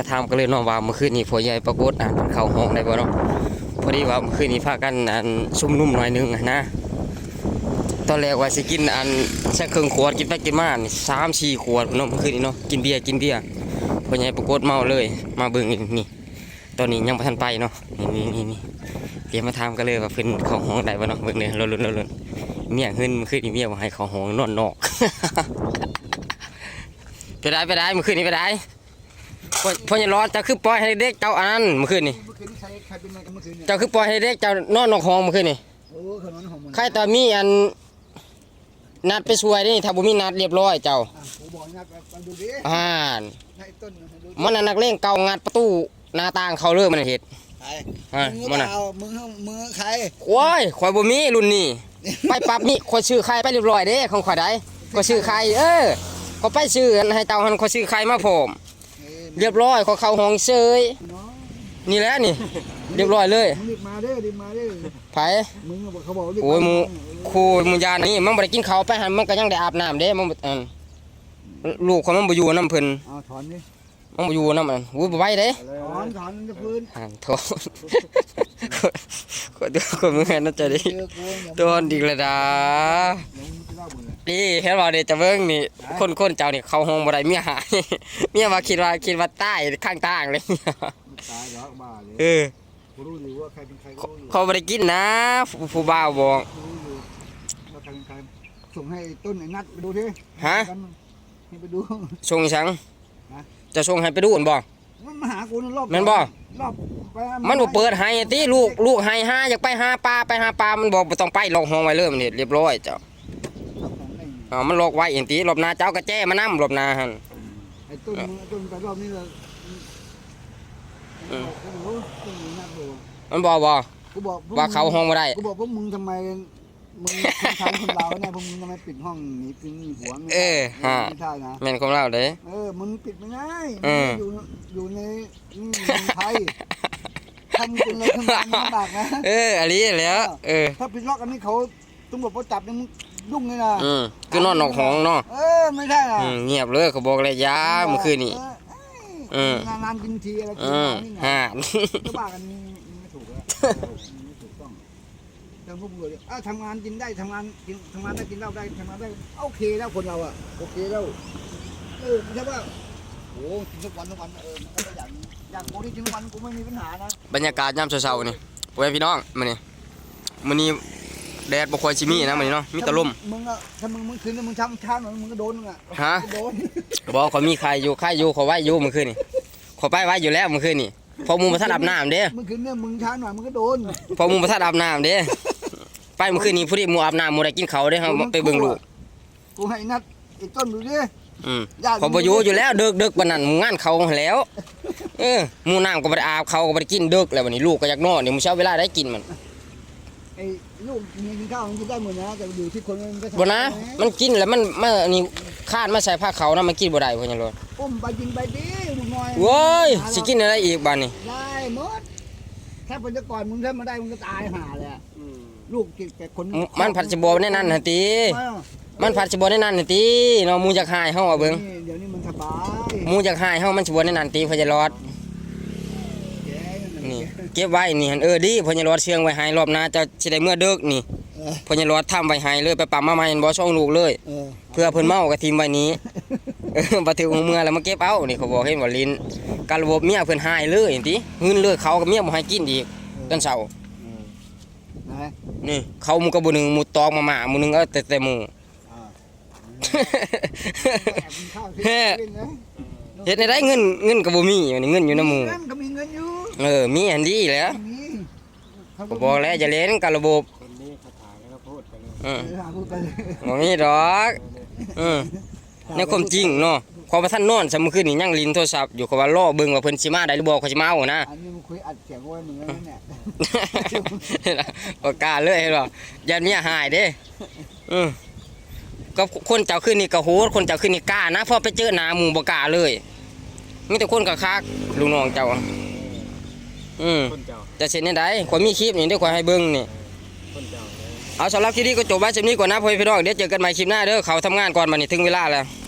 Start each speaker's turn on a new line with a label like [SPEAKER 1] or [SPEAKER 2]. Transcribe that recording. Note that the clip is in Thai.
[SPEAKER 1] มาถามกันเลยนาะว่าเมื่อคืนนี้พ่อใหญ่ปรากฏอ่านเข้าห้องได้บ่เนาะพอดีว่าเมื่อคืนนี้พากันอันซุ่มนุ่มหน่อยนึงนะ ตอนแรกว่าสิกินอันแค่ครึ่องขวดกินไปกินมาสามสี่ขวดเนาะเมื่อคืนนี้เนาะกินเบียร์กินเบียร์พ่อใหญ่ปรากฏเมาเลย มาเบิ่งนี่ตอนนี้ยังบ่ทันไปเนาะนี่นี่นี่นี่เดี๋ยวมาถามกันเลยว่าเพิ่นเข้าห้องได้บ่เนาะเบิ่งเลยเราลุ้นราลุ้นเมียขึ้นเมื่อคืนนี้เมียบ่ให้เข้าห้องนอนนอกไปได้ไปได้เมื่อคืนนี้ไปได้ พ่อพ่อใหญ่ร้อนเจ้าคือปล่อยให้เด็กเจ้าอันนั้นเมื่อคืนนี้
[SPEAKER 2] เมื่อคืนนี้ใครใครเป็นไงกันเมื่อคืนเนี่ย
[SPEAKER 1] เจ้าคือปล่อยให้เด็กเจ้านอนนอกห้องเมื่อคืนนี้
[SPEAKER 2] โอ้ขนมของมัน
[SPEAKER 1] ใครแต่มีอันนัดไปช่วยนี่ถ้าบ่มีนัดเรียบร้อยเจ้า
[SPEAKER 2] อะผมบอกให้นัดมาดูดิ
[SPEAKER 1] อ่าน
[SPEAKER 2] ให้ต้นให้ดูดิ
[SPEAKER 1] มันน่ะนักเลงเก่างัดประตูหน้าต่างเขาเลยมันนะเฮ็ด
[SPEAKER 2] ใคร
[SPEAKER 1] อ่า
[SPEAKER 2] มึง
[SPEAKER 1] มัน
[SPEAKER 2] เป
[SPEAKER 1] น่ะ
[SPEAKER 2] ล่ามึงมึงใคร
[SPEAKER 1] โอ้ยข่อยบ่มีรุ่นนี้ไปปรับนี่ข่อยซื้อไข่ไปเรียบร้อยเด้ของข่อยได้ข่อยซื้อไข่เออก็ไปซื้ออันให้เจ้าหันข่อยซื้อไข่มาพร้อม
[SPEAKER 2] เอ้ย
[SPEAKER 1] เรียบร้อยข่อยเข้าห้องเซย
[SPEAKER 2] น้อง
[SPEAKER 1] นี่แหละนี่ เรียบร้อยเลย
[SPEAKER 2] มึงรีบมาเด้อรีบมาเด้อ
[SPEAKER 1] ไผ
[SPEAKER 2] มึงบอกเขาบอกรีบ
[SPEAKER 1] โอ้ยหมูาครูหมูยานนี่มันบ่ได้กินข้าวไปหันมันก็ยังได้อาบน้ำเด้มันบ่อันลูกของมันบ่อยู่นํเพิ่น
[SPEAKER 2] เอาถอนดิ
[SPEAKER 1] มันบ่อยู่นํมันอุ้ยบ่ไหวเด้
[SPEAKER 2] ถอนถอนจะพื้น
[SPEAKER 1] อ่านโทษคนดูคนมึงเห็นน่าจะดี
[SPEAKER 2] เจอกูอย่า
[SPEAKER 1] โดนดีกระดา
[SPEAKER 2] เดี๋ยวมึงจะเล่าหมดเลย
[SPEAKER 1] นี่เห็นว่าเดี๋ยวจะเบิ่งนี่ คนคนเจ้านี่เข้าห้องบ่ได้เมียหายเมียว่าคิดว่าคิดว่าใต้ข้างต่างเลย
[SPEAKER 2] มึงตายแล้วบ้าเลย
[SPEAKER 1] เออ
[SPEAKER 2] กูรู้อยู่ว่าใครเป็นใครกูรู้อยู่
[SPEAKER 1] เขาบ่ได้กินนะผู้ผู้บ่าวบอก
[SPEAKER 2] กูรู้อยู่ว่าใครเป็นใครส่งให้ต้นไอ้นัดไปดูดิ
[SPEAKER 1] ฮะ
[SPEAKER 2] ให้ไปดู
[SPEAKER 1] ชงสัง
[SPEAKER 2] ฮะ
[SPEAKER 1] จะชงให้ไปดูอั่นบ่
[SPEAKER 2] มันมาหากูนั่นรอบ
[SPEAKER 1] แม่นบ่
[SPEAKER 2] รอบไปหา
[SPEAKER 1] มันบ่เปิดให้ติลูกลูกให้หาอยากไปหาปลาไปหาปลามันบอกบ่ต้องไปล็อกห้องไว้เลยมันเฮ็ดเรียบร้อยเจ้า
[SPEAKER 2] เอาของได้ไง
[SPEAKER 1] อ่ามันล็อกไว้เองติรอบหน้าเจ้าก็แจ้มานํรอบหน้าหั่น
[SPEAKER 2] ไอ้ต้นมึงต้นไปรอบนี้เลย
[SPEAKER 1] อืม
[SPEAKER 2] กูรู้ต้นมึงนัดดู
[SPEAKER 1] มันบอกบ่
[SPEAKER 2] กูบอกพก
[SPEAKER 1] ว่าเขาห้องบ่ได้
[SPEAKER 2] กูบอกพวกมึงทำไม มึงคนไทยคนเราเนี่ยพวกมึงทำไมปิดห้องหนีปิดหนีผัวไม่ได้
[SPEAKER 1] เออฮะ
[SPEAKER 2] ไม่ใช่นะ
[SPEAKER 1] แม่นของเราเด้
[SPEAKER 2] เออมึงปิดไม่ได้
[SPEAKER 1] เออ
[SPEAKER 2] อยู่อยู่ในนี่เมืองไทยทำเป็นอะไรทำงานลำบากนะ
[SPEAKER 1] เอออันนี้แหล้ว เออ
[SPEAKER 2] ถ้าปิดล็อกอันนี้เขาตำรวจเขาจับเนี่ยมึงยุ่งเลยนะ
[SPEAKER 1] อืมคือนอนนอกห้องเนาะ
[SPEAKER 2] เออไม่ใช่นะ
[SPEAKER 1] อืมเงียบเลยเขาบอกเลยยาเมื่อคืนนี้
[SPEAKER 2] เอ
[SPEAKER 1] อื
[SPEAKER 2] อ
[SPEAKER 1] ม
[SPEAKER 2] นานๆกินทีอะไรกิน
[SPEAKER 1] อืม
[SPEAKER 2] นี่ไง
[SPEAKER 1] ฮะ
[SPEAKER 2] ก็บ้ากันนี่ไม่ถูกแล้วไม่ถูกต้อง เรื่องพวกมึงเลยอ้าวทำงานกินได้ทำงานกินทำงานได้กินเหล้าได้ทำงานได้โอเคแล้วคนเราอะโอเคแล้วเออไม่ใช่ว่าโอ้กินทุกวันทุกวันเออมันก็อย่างอย่างกูที่กินทุกวันกูไม่มีปัญหานะ
[SPEAKER 1] บรรยากาศยามเช้าๆนี่โอ้ยพี่น้องมื้อนี้มื้อนี้แดดบ่ค่อยสิมีนะมื้อนี้เนาะมีแต่ลม
[SPEAKER 2] มึงอะถ้ามึงมึงคืนนี้มึงช้ำช้าหน่อยมึงก็โดนมึงอะ
[SPEAKER 1] ฮะ
[SPEAKER 2] โดน
[SPEAKER 1] บ่เขามีใครอยู่ใครอยู่เขาไว้อยู่มื้อคืนนี่เขาไปไว้อยู่แล้วมื้อคืนนี่พอหมูบ่ทันอาบน้ำเด้
[SPEAKER 2] มึงคืนนี้มึงช้าหน่อยมึงก็โดน
[SPEAKER 1] พอหมูบ่ทันอาบน้ำเด้ ไปมื้อคืนนี้ผู้ที่หมูอาบน้ำหมูได้กินข้าวเด้เฮาไปเบิ่งลูก
[SPEAKER 2] กูให้นัดไอ้ต้นดูดิ
[SPEAKER 1] อืม
[SPEAKER 2] ญาติ
[SPEAKER 1] พอบ่อยู่อยู่แล้วดึกดึกวันนั้นหมู่งานเขาแล้ว เออหมูน้ำก็บ่ได้อาบเขาก็บ่ได้กินดึกแล้ววันนี้ลูกก็อยากนอนเดี๋ยวมื้อเช้าเวลาได้กินมัน
[SPEAKER 2] ไอ้ลูกมีกินข้าวมันกินได้หมดนะแต่อยู่ที่คนมันก็ทำ
[SPEAKER 1] บ่นะ มันกินแล้วมันมันอันนี้คาดมาใส่ผ้าเขาวนะมันกินบ่ได้เพิ่นจังโลด
[SPEAKER 2] อุ้มไปกินไปดิลูกน้อย
[SPEAKER 1] โว้ยสิกินอะไรอีกบัดนี้
[SPEAKER 2] ได้หมดถ้าเป็นจะก่อนมึงถ้ามาได้มึงก็ตายห่าเลยอะ ลูกกินแต่คน
[SPEAKER 1] มันผัดสิบ่แน่นั่นหั่นติ
[SPEAKER 2] อ้าว
[SPEAKER 1] มันผัดสิบ่แน่นั่นหั่นติเนาะหมูอยากหายเฮาอะเบิ่ง
[SPEAKER 2] เดี๋ยวนี้มันสบาย
[SPEAKER 1] หมูอยากหายเฮามันสิบ่แน่นั่นติเพิ่นจะรอด
[SPEAKER 2] แกนั่น
[SPEAKER 1] นี่
[SPEAKER 2] แก
[SPEAKER 1] เก็บไว้นี่หั่นเออดีเพิ่นจะรอดเชื่องไว้ให้รอบหน้าเจ้าสิได้เมื่อดึกนี่
[SPEAKER 2] เออ
[SPEAKER 1] เพิ่นจะรอดทำไว้ให้เลยไปปั๊มมาใหม่เห็นบ่ช่องลูกเลย
[SPEAKER 2] เออ
[SPEAKER 1] เพื่อเพิ่นเมาก็ทิมไว้นี้เออบ่ถึงเมื่อแล้วมาเก็บเอานี่เขาบอกเห็นว่าลิ้นการระบบเมียเพิ่นหายเลยติเงินเลยเขากับเมียบ่ให้กินอีกตอนเช้า
[SPEAKER 2] นะ
[SPEAKER 1] นี่เขาหมูกับบ่หนึงหมูตอกมาหมาหมูหนึงเอาแต่แต่หมู
[SPEAKER 2] อ่าแอบกินข้าวที่เล่นนะ
[SPEAKER 1] เฮ็ดได้เงินเงินก็บ่มีอันนี้เงินอยู่นำหมู่
[SPEAKER 2] เงินก็มีเงินอยู่
[SPEAKER 1] เออมีอันดีแหล้ว
[SPEAKER 2] มีเขา
[SPEAKER 1] ก็บอกแล้วอย่าเล่นกับระบบ
[SPEAKER 3] คนนี้คาถาแล้วก็พูดไปเลย
[SPEAKER 1] อืม
[SPEAKER 2] เออหาพูดไปเลย
[SPEAKER 1] บ่มีดอกอืมในความจริงเนาะ พอว่าท่านนอนซะมื้อคืนนี้ยังลิ้นโทรศัพท์อยู่เขาว่ารอเบิ่งว่าเพิ่นสิมาได้หรือบ่เขาสิมาเอานะ
[SPEAKER 2] อันนี้มึงคุยอัดเสียงไว้เหมือนกันเนี่ย
[SPEAKER 1] บ่กล้าเลยเห็นบ่ยันเมียหายเด้อืมก็คนเจ้าขึ้นนี่ก็โหดคนเจ้าขึ้นนี่กล้านะพอไปเจอหน้าหมู่บ่กล้าเลยมีแต่คนกะคักลูกน้องเจ้าอะอืม
[SPEAKER 3] คนเจ้า
[SPEAKER 1] จะเสร็จในใดขอยมีคลิปนี่เดี๋ยวขอยให้เบิ่งนี่
[SPEAKER 3] คนเจ้าเลย
[SPEAKER 1] เอาสำหรับคลิปนี้ก็จบไว้สำนี้ก่อนนะพ่อพี่น้องเดี๋ยวเจอกันใหม่คลิปหน้าเด้อเขาทำงานก่อนมานี่ถึงเวลาแล้ว
[SPEAKER 2] เ